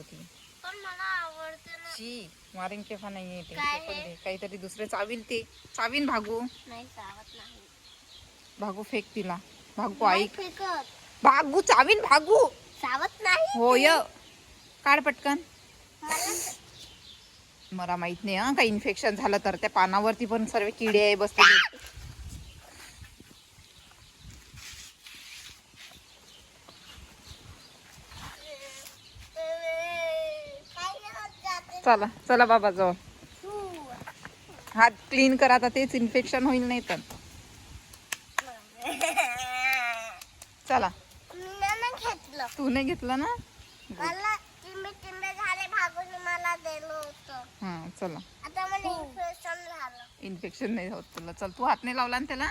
बाबूती पण मला आवडते ना. शी मारिंग केफा नाहीये ते काय ते पण आहे? दे. काहीतरी दुसरे चावील ते. चावीन भागू. नाही चावत नाही. भागू फेक तिला. भागू नाही ऐक. फेकत. भागू चावीन भागू. चावत नाही होय. काढ पटकन. मला मला माहीत नाही हा. काही इन्फेक्शन झालं तर त्या पानावरती पण सर्व किडे आहे बसलेले काय नाही होत जाते चला चला बाबा जवळ तू. हात क्लीन करा आता तेच इन्फेक्शन होईल नाही तर. चला. तू नाही घेतलं ना? मला झाले भागून मला दिलं होतं. हा चला. आता मला इन्फेक्शन झालं. इन्फेक्शन नाही होत तुला. चल तू हात नाही लावला ना त्याला?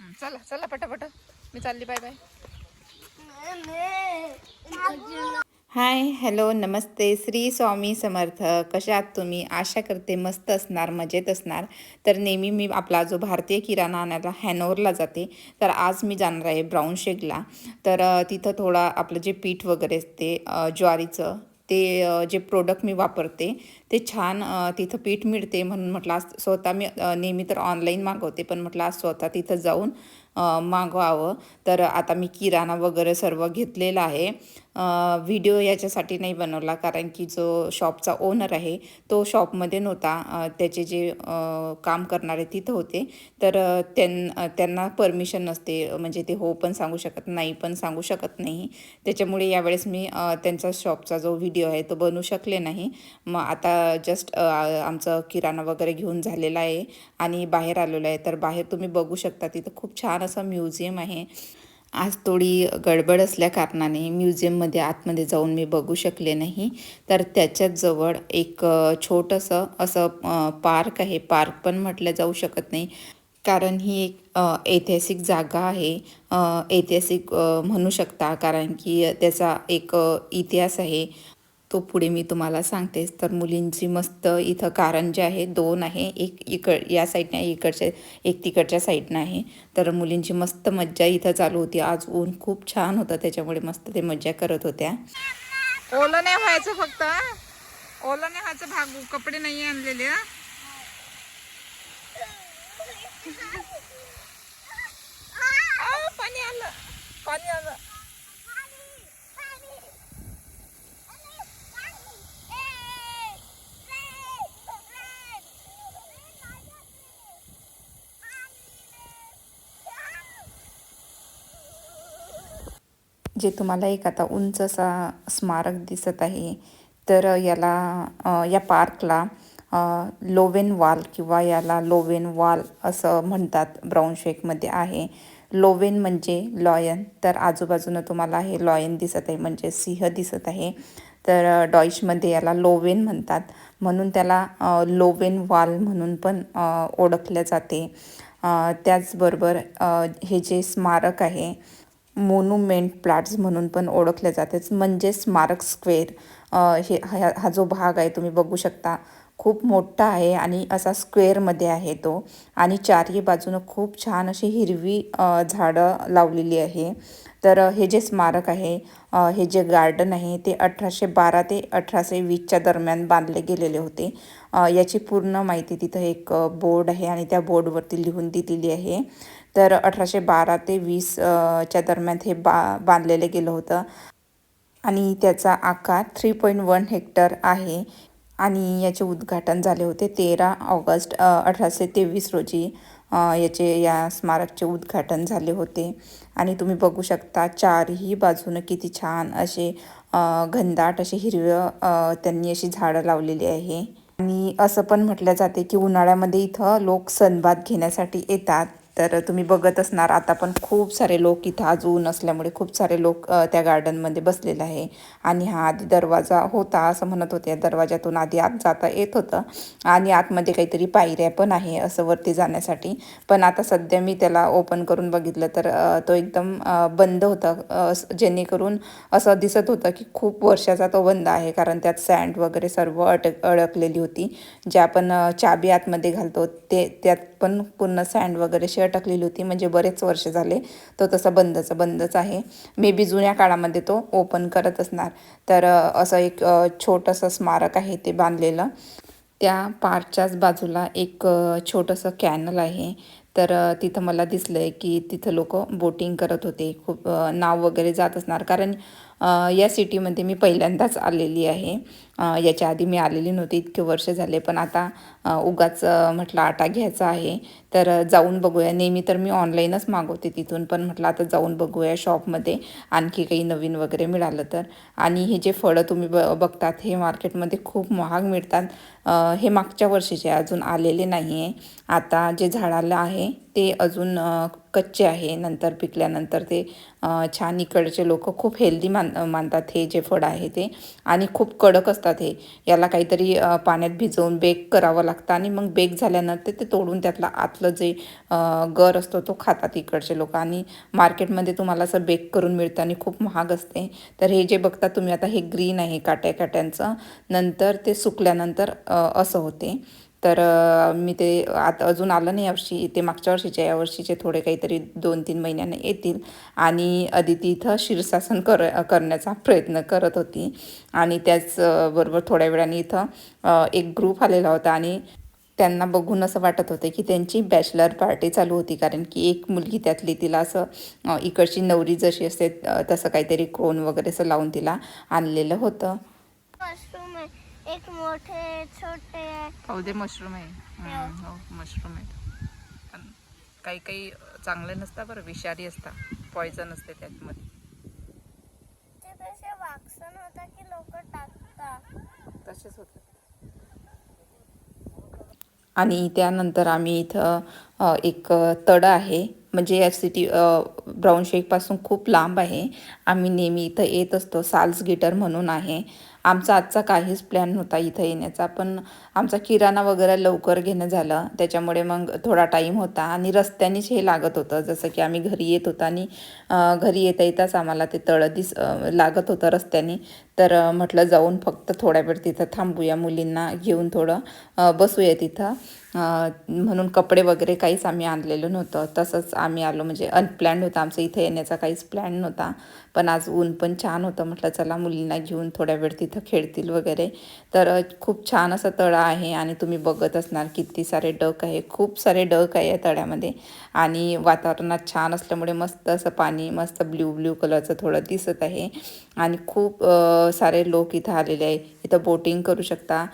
हं, चला चला पटापट. मी चालली बाय बाय. हाय हॅलो नमस्ते. श्री स्वामी समर्थ. कशा आहात तुम्ही? आशा करते मस्त असणार मजेत असणार. तर नेहमी मी आपला जो भारतीय किराणा आणायला हॅनोवरला जाते तर आज मी जाणार आहे ब्राऊन शेकला. तर तिथं थोडा आपलं जे पीठ वगैरे असते ज्वारीचं ते जे प्रोडक्ट मी वापरते ते छान तिथं पीठ मिळते म्हणून म्हटलं आज स्वतः मी नेहमी तर ऑनलाईन मागवते पण म्हटलं आज स्वतः तिथं जाऊन मागवावं. तर आता मी किराणा वगैरे सर्व घेतलेला आहे. व्हिडिओ याच्यासाठी नाही बनवला. कारण की जो शॉपचा ओनर आहे तो शॉपमध्ये नव्हता. त्याचे जे काम करणारे तिथं होते. तर त्यां त्यांना परमिशन नसते. म्हणजे ते हो पण सांगू शकत नाही पण सांगू शकत नाही. त्याच्यामुळे यावेळेस मी त्यांचा शॉपचा जो व्हिडिओ आहे तो बनवू शकले नाही. मग आता जस्ट आमचं किराणा वगैरे घेऊन झालेला आहे आणि बाहेर आलेलो आहे. तर बाहेर तुम्ही बघू शकता तिथं खूप छान असं म्युझियम आहे. आज थोडी गडबड असल्या कारणाने म्युझियममध्ये आतमध्ये जाऊन मी बघू शकले नाही. तर त्याच्याच जवळ एक छोटंसं असं पार्क आहे. पार्क पण म्हटलं जाऊ शकत नाही. कारण ही एक ऐतिहासिक जागा आहे. ऐतिहासिक म्हणू शकता. कारण की त्याचा एक इतिहास आहे. तो पुढे मी तुम्हाला सांगतेच. तर मुलींची मस्त इथं कारंजे आहे दोन आहे. एक इकड या साईडने आहे, इकडच्या एक तिकडच्या साईडनं आहे तर मुलींची मस्त मज्जा इथं चालू होती. आज ऊन खूप छान होतं त्याच्यामुळे मस्त ते मज्जा करत होत्या. ओलं नाही व्हायचं फक्त ओलं नाही व्हायचं भागू कपडे नाही आणलेले पाणी आलं पाणी आलं. जे तुम्हाला एक आता उंच असा स्मारक दिसत आहे तर याला या पार्कला लोवेन वाल किंवा याला लोवेन वाल असं म्हणतात ब्राऊन शेकमध्ये आहे. लोवेन म्हणजे लॉयन तर आजूबाजूनं तुम्हाला हे लॉयन दिसत आहे म्हणजे सिंह दिसत आहे. तर डॉईशमध्ये याला लोवेन म्हणतात. म्हणून त्याला लोवेन वाल म्हणून पण ओळखले जाते. त्याचबरोबर हे जे स्मारक आहे मोन्युमेंट प्लॅट्स म्हणून पण ओळखले जातेच म्हणजे स्मारक स्क्वेअर हे हा हा जो भाग आहे तुम्ही बघू शकता. खूप मोठा आहे आणि असा स्क्वेअरमध्ये आहे तो. आणि चारही बाजूनं खूप छान अशी हिरवी झाडं लावलेली आहे. तर हे जे स्मारक आहे हे जे गार्डन आहे ते अठराशे बारा ते अठराशे वीसच्या दरम्यान बांधले गेलेले होते. याची पूर्ण माहिती तिथं एक बोर्ड आहे आणि त्या बोर्डवरती लिहून दिलेली आहे. तर अठराशे बारा ते वीस च्या दरम्यान हे बा बांधलेलं गेलं होतं. आणि त्याचा आकार थ्री पॉईंट वन हेक्टर आहे. आणि याचे उद्घाटन झाले होते तेरा ऑगस्ट अठराशे तेवीस रोजी. याचे या स्मारकचे उद्घाटन झाले होते. आणि तुम्ही बघू शकता चारही बाजूनं किती छान असे घनदाट असे हिरवं त्यांनी अशी झाडं लावलेली आहे. आणि असं पण म्हटलं जाते की उन्हाळ्यामध्ये इथं लोक सनबाद घेण्यासाठी येतात. तर तुम्ही बघत असणार आता पण खूप सारे लोक इथं आज ऊन असल्यामुळे खूप सारे लोक त्या गार्डनमध्ये बसलेले आहे. आणि हा आधी दरवाजा होता असं म्हणत होते. दरवाजातून आधी आत जाता येत होतं. आणि आतमध्ये काहीतरी पायऱ्या पण आहे असं वरती जाण्यासाठी. पण आता सध्या मी त्याला ओपन करून बघितलं तर तो एकदम बंद होता. जेणेकरून असं दिसत होतं की खूप वर्षाचा तो बंद आहे. कारण त्यात सँड वगैरे सर्व अटक अडकलेली होती. जे आपण चाबी आतमध्ये घालतो ते त्यात पण पूर्ण सँड वगैरे अशी अटकलेली होती. म्हणजे बरेच वर्ष झाले तो तसा बंदच बंदच आहे. मे बी जुन्या काळामध्ये तो ओपन करत असणार. तर असं एक छोटंसं स्मारक आहे ते बांधलेलं. त्या पार्कच्याच बाजूला एक छोटंसं कॅनल आहे. तर तिथं मला दिसलं आहे की तिथं लोक बोटिंग करत होते. खूप नाव वगैरे जात असणार. कारण या सिटीमध्ये मी पहिल्यांदाच आलेली आहे. याच्या आधी मी आलेली नव्हती इतके वर्ष झाले पण आता उगाच म्हटलं आटा घ्यायचा आहे. तर जाऊन बघूया. नेहमी तर मी ऑनलाईनच मागवते तिथून पण म्हटलं आता जाऊन बघूया शॉपमध्ये. आणखी काही नवीन वगैरे मिळालं तर. आणि हे जे फळं तुम्ही ब बघतात हे मार्केटमध्ये खूप महाग मिळतात. हे मागच्या वर्षीचे अजून आलेले नाही आहे आता जे झाडाला आहे ते अजून कच्चे आहे. नंतर पिकल्यानंतर ते छान इकडचे लोक खूप हेल्दी मान मानतात हे जे फळ आहे ते. आणि खूप कडक असतात हे. याला काहीतरी पाण्यात भिजवून बेक करावं लागतं आणि मग बेक झाल्यानंतर ते तोडून त्यातला आतलं जे गर असतो तो खातात इकडचे लोक. आणि मार्केटमध्ये तुम्हाला असं बेक करून मिळतं आणि खूप महाग असते. तर हे जे बघता तुम्ही आता हे ग्रीन आहे काट्या काट्यांचं नंतर ते सुकल्यानंतर असं होते. तर मी ते आता अजून आलं नाही यावर्षी ते मागच्या वर्षीचे यावर्षीचे थोडे काहीतरी दोन तीन महिन्याने येतील. आणि अदिती इथं शीर्षासन कर करण्याचा प्रयत्न करत होती. आणि त्याचबरोबर थोड्या वेळाने इथं एक ग्रुप आलेला होता. आणि त्यांना बघून असं वाटत होतं की त्यांची बॅचलर पार्टी चालू होती. कारण की एक मुलगी त्यातली तिला असं इकडची नवरी जशी असते तसं काहीतरी क्रोन वगैरे असं लावून तिला आणलेलं होतं. एक मोठे छोटे. हो ते मशरूम आहे. हम्म, हो. मशरूम आहे. पण काही काही चांगले नसतात बरं विषारी असतात पॉयझन असते त्यातमध्ये. ते वाक्सन होता की लोक टाकतात तसेच होते. आणि त्यानंतर आम्ही इथं अ, एक तडं आहे. म्हणजे या सिटी ब्राऊन शेकपासून खूप लांब आहे. आम्ही नेहमी इथं येत असतो. साल्स गिटर म्हणून आहे. आमचा आजचा काहीच प्लॅन नव्हता इथं येण्याचा. पण आमचा किराणा वगैरे लवकर घेणं झालं. त्याच्यामुळे मग थोडा टाईम होता. आणि रस्त्यानेच हे लागत होतं. जसं की आम्ही घरी येत होतो आणि घरी येता येताच आम्हाला ते तळं दिस लागत होतं रस्त्याने. तर म्हटलं जाऊन फक्त थोड्या वेळ तिथं थांबूया मुलींना घेऊन थोडं बसूया तिथं. म्हणून कपडे वगैरे काहीच आम्ही आणलेलं नव्हतं. तसंच आम्ही आलो म्हणजे अनप्लॅन्ड होता. आमचं इथे येण्याचा काहीच प्लॅन नव्हता. पण आज ऊन पण छान होतं. म्हटलं चला मुलींना घेऊन थोड्या वेळ तिथं खेळतील वगैरे. तर खूप छान असं तळं आहे आणि तुम्ही बघत असणार किती सारे डक आहे. खूप सारे डक आहे या तळ्यामध्ये. आणि वातावरणात छान असल्यामुळे मस्त असं पाणी मस्त ब्ल्यू ब्ल्यू कलरचं थोडं दिसत आहे. आणि खूप सारे लोक इथं आलेले आहे इथं बोटिंग करू शकता.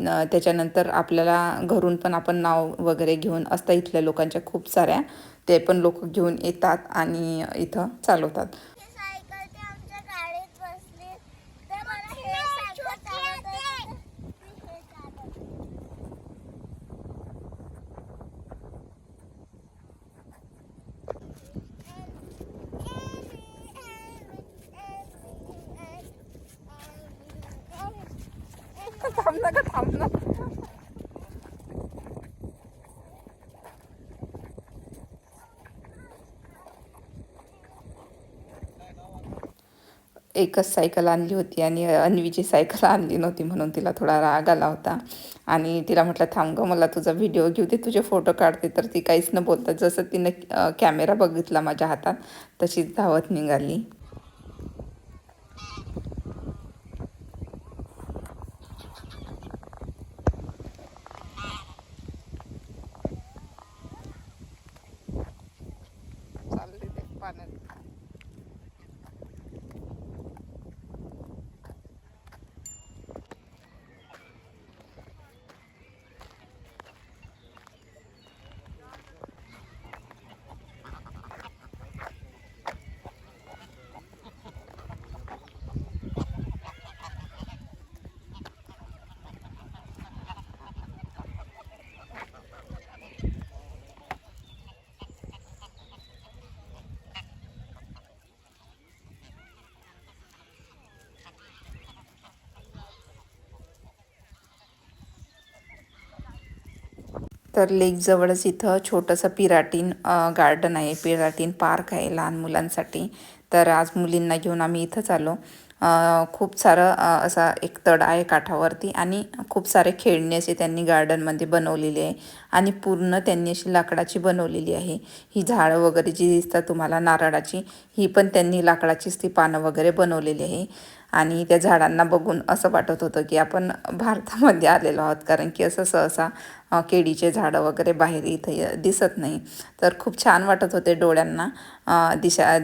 त्याच्यानंतर आपल्याला घरून पण आपण नाव वगैरे घेऊन असतं इथल्या लोकांच्या खूप साऱ्या. ते पण लोक घेऊन येतात आणि इथं चालवतात ही सायकल ते आमच्या गाडीत बसली ते मला हे सायकल चालवता येतं. मी हे चालवते. थांब एकच सायकल आणली होती आणि अन्वीची सायकल आणली नव्हती म्हणून तिला थोडा राग आला होता. आणि तिला म्हटलं थांब गं मला तुझा व्हिडिओ घेऊ दे तुझे फोटो काढते. तर ती काहीच न बोलता जसं तिनं कॅमेरा बघितला माझ्या हातात तशीच धावत निघाली चालली ते पाण्यात तर लेकजवळच इथं छोटंसं पिराटीन गार्डन आहे. पिराटीन पार्क आहे लहान मुलांसाठी. तर आज मुलींना घेऊन आम्ही इथंच आलो. खूप सारं असा एक तड आहे काठावरती आणि खूप सारे खेळणी असे त्यांनी गार्डनमध्ये बनवलेली आहे आणि पूर्ण त्यांनी अशी लाकडाची बनवलेली आहे. ही झाडं वगैरे जी दिसतात तुम्हाला नारळाची ही पण त्यांनी लाकडाचीच ती पानं वगैरे बनवलेली आहे. आणि त्या झाडांना बघून असं वाटत होतं की आपण भारतामध्ये आलेलो आहोत. कारण की असं सहसा केळीचे झाडं वगैरे बाहेर इथं दिसत नाही. तर खूप छान वाटत होते डोळ्यांना. दिशा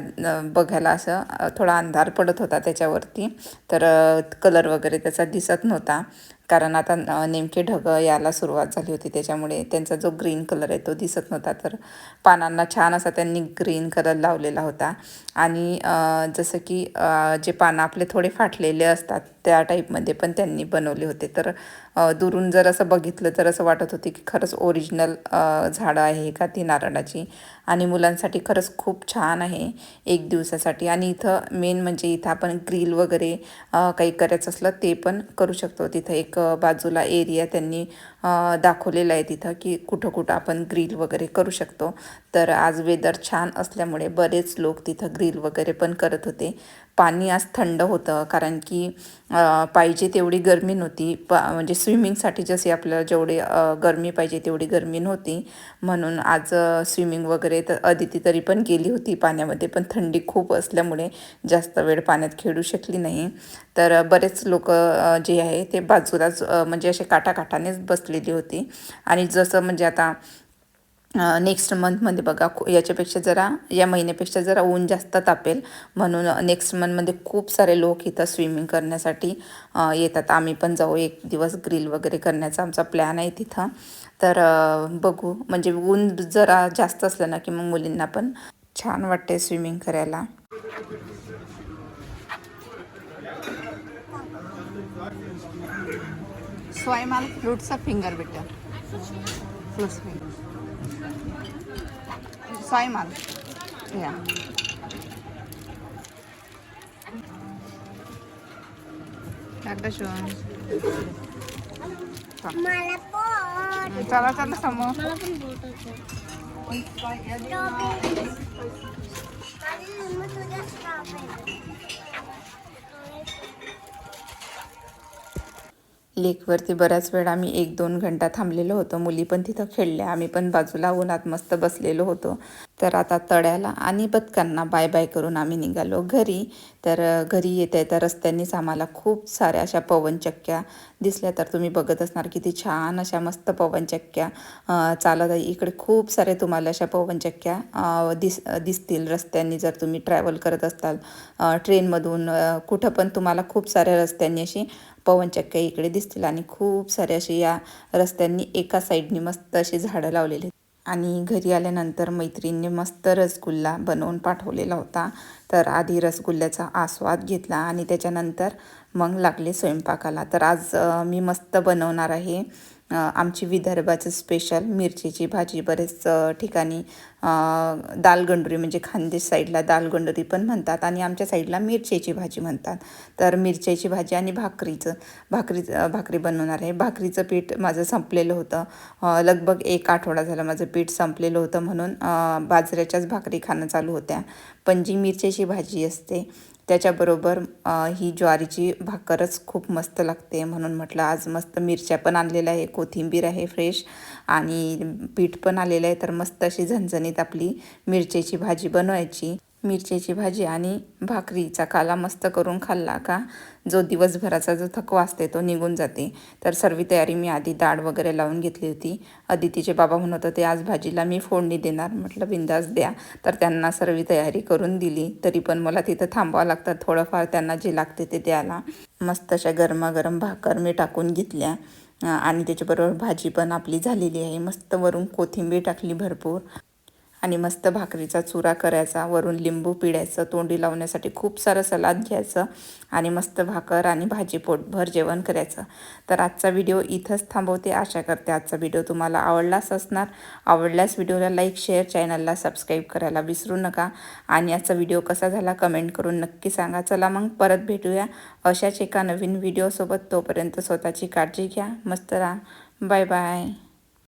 बघायला असं थोडा अंधार पडत होता त्याच्यावरती. तर कलर वगैरे त्याचा दिसत नव्हता. कारण आता नेमके ढग यायला सुरुवात झाली होती. त्याच्यामुळे त्यांचा जो ग्रीन कलर आहे तो दिसत नव्हता. तर पानांना छान असा त्यांनी ग्रीन कलर लावलेला होता. आणि जसं की जे पानं आपले थोडे फाटलेले असतात त्या टाईपमध्ये पण त्यांनी बनवले होते. तर दुरून जर असं बघितलं तर असं वाटत होते की खरंच ओरिजिनल झाडं आहे का ती नारळाची. आणि मुलांसाठी खरंच खूप छान आहे एक दिवसासाठी. आणि इथं मेन म्हणजे इथं आपण ग्रिल वगैरे काही करायचं असलं ते पण करू शकतो. तिथं एक बाजूला एरिया त्यांनी दाखवलेला आहे तिथं की कुठं कुठं आपण ग्रिल वगैरे करू शकतो. तर आज वेदर छान असल्यामुळे बरेच लोक तिथं ग्रिल वगैरे पण करत होते. पाणी आज थंड होतं कारण की पाहिजे तेवढी गरमी नव्हती. प म्हणजे स्विमिंगसाठी जशी आपल्याला जेवढी गरमी पाहिजे तेवढी गरमी नव्हती. म्हणून आज स्विमिंग वगैरे तर अदिती तरी पण गेली होती पाण्यामध्ये पण थंडी खूप असल्यामुळे जास्त वेळ पाण्यात खेळू शकली नाही. तर बरेच लोक जे आहे ते बाजूलाच म्हणजे असे काठाकाठानेच बसलेली होती. आणि जसं म्हणजे आता नेक्स्ट मंथमध्ये बघा खू- याच्यापेक्षा जरा या महिन्यापेक्षा जरा ऊन जास्त तापेल. म्हणून नेक्स्ट मंथमध्ये खूप सारे लोक इथं स्विमिंग करण्यासाठी येतात. आम्ही पण जाऊ एक दिवस ग्रिल वगैरे करण्याचा आमचा प्लॅन आहे तिथं. तर बघू. म्हणजे ऊन जरा जास्त असलं ना की मग मुलींना पण छान वाटते स्विमिंग करायला. स्वयंमाल फ्रूटचा फिंगर बेटा. फ्रूट्स फिंगर स्वयंमाल या टाटा शोन मला पण चला चला समोर मला पण स्ट्रॉबेरी माझी मम्मी तुझ्या स्ट्रॉबेरी लेकवरती बऱ्याच वेळ आम्ही एक दोन घंटा थांबलेलो होतो. मुली पण तिथं खेळल्या. आम्ही पण बाजूला उन्हात मस्त बसलेलो होतो. तर आता तळ्याला आणि बदकांना बाय बाय करून आम्ही निघालो घरी. तर घरी येता येता रस्त्यांनीच आम्हाला खूप साऱ्या अशा पवनचक्क्या दिसल्या. तर तुम्ही बघत असणार किती छान अशा मस्त पवनचक्क्या. चालत आहे. इकडे खूप सारे तुम्हाला अशा पवनचक्क्या दिस दिसतील रस्त्यांनी जर तुम्ही ट्रॅव्हल करत असताल. ट्रेनमधून कुठं पण तुम्हाला खूप साऱ्या रस्त्यांनी अशी पवनचक्क्या इकडे दिसतील. आणि खूप सारे असे या रस्त्यांनी एका साईडनी मस्त अशी झाडं लावलेली आहेत. आणि घरी आल्यानंतर मैत्रिणीने मस्त रसगुल्ला बनवून पाठवलेला होता. तर आधी रसगुल्ल्याचा आस्वाद घेतला आणि त्याच्यानंतर मग लागले स्वयंपाकाला. तर आज मी मस्त बनवणार आहे. आमची विदर्भाचं स्पेशल मिरचीची भाजी. बरेच ठिकाणी दालगंडुरी म्हणजे खानदेश साईडला दालगंडुरी पण म्हणतात आणि आमच्या साईडला मिरचीची भाजी म्हणतात. तर मिरच्याची भाजी आणि भाकरीचं भाकरी भाकरी बनवणार आहे. भाकरीचं पीठ माझं संपलेलं होतं. लगभग एक आठवडा झाला माझं पीठ संपलेलं होतं म्हणून बाजऱ्याच्याच भाकरी खाणं चालू होत्या. पण जी मिरच्याची भाजी असते त्याच्याबरोबर ही ज्वारीची भाकरच खूप मस्त लागते म्हणून म्हटलं आज मस्त मिरच्या पण आणलेल्या आहे कोथिंबीर आहे फ्रेश आणि पीठ पण आलेलं आहे तर मस्त अशी झणझणीत आपली मिरच्याची भाजी बनवायची. मिरचीची भाजी आणि भाकरीचा काला मस्त करून खाल्ला का? जो दिवसभराचा जो थकवा असते तो निघून जाते. तर सर्व तयारी मी आधी डाळ वगैरे लावून घेतली होती. अदितीचे बाबा म्हणत होते आज भाजीला मी फोडणी देणार. म्हटलं बिंदास द्या. तर त्यांना सर्व तयारी करून दिली. तरी पण मला तिथं थांबावं लागतं. थोडंफार त्यांना जे लागते ते द्यायला. मस्त अशा गरमागरम भाकर मी टाकून घेतल्या. आणि त्याच्याबरोबर भाजी पण आपली झालेली आहे. मस्त वरून कोथिंबीर टाकली भरपूर. आणि मस्त भाकरीचा चुरा करायचा वरून लिंबू पिळायचं तोंडी लावण्यासाठी खूप सारं सलाद घ्यायचं आणि मस्त भाकर आणि भाजी पोटभर जेवण करायचं. तर आजचा व्हिडिओ इथंच थांबवते. आशा करते आजचा व्हिडिओ तुम्हाला आवडलाच असणार. आवडल्यास व्हिडिओला लाईक शेअर चॅनलला सबस्क्राईब करायला विसरू नका. आणि आजचा व्हिडिओ कसा झाला कमेंट करून नक्की सांगा. चला मग परत भेटूया. अशाच एका नवीन व्हिडिओसोबत तोपर्यंत स्वतःची काळजी घ्या. मस्त राहा. Bye bye.